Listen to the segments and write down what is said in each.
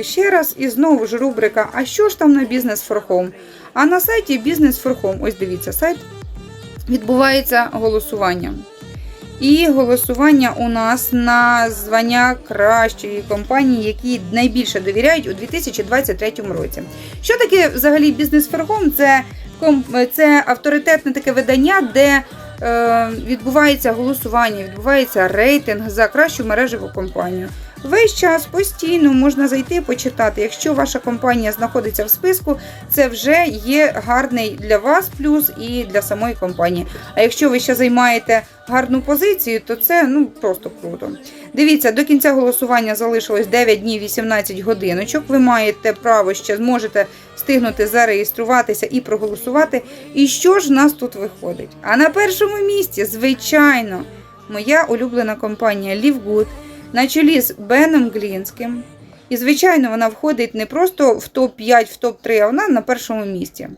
Ще раз і знову ж рубрика А що ж там на бізнес Home? А на сайті Бізнес Home, ось дивіться, сайт відбувається голосування. І голосування у нас на звання кращої компанії, які найбільше довіряють у 2023 році. Що таке взагалі бізнес Home? Це, це авторитетне таке видання, де е, відбувається голосування, відбувається рейтинг за кращу мережеву компанію. Весь час постійно можна зайти почитати. Якщо ваша компанія знаходиться в списку, це вже є гарний для вас плюс і для самої компанії. А якщо ви ще займаєте гарну позицію, то це ну просто круто. Дивіться, до кінця голосування залишилось 9 днів 18 годиночок. Ви маєте право ще зможете встигнути зареєструватися і проголосувати. І що ж в нас тут виходить? А на першому місці, звичайно, моя улюблена компанія LiveGood на чолі з Беном Глінським. І, звичайно, вона входить не просто в топ-5, в топ-3, а вона на першому місці.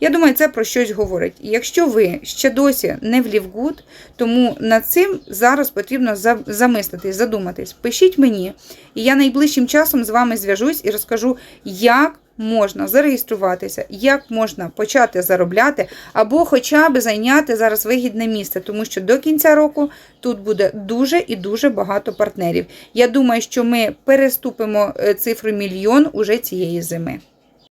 Я думаю, це про щось говорить. Якщо ви ще досі не в Лівгуд, тому над цим зараз потрібно замислитись, задуматись. Пишіть мені, і я найближчим часом з вами зв'яжусь і розкажу, як можна зареєструватися, як можна почати заробляти, або хоча б зайняти зараз вигідне місце, тому що до кінця року тут буде дуже і дуже багато партнерів. Я думаю, що ми переступимо е, цифру мільйон уже цієї зими.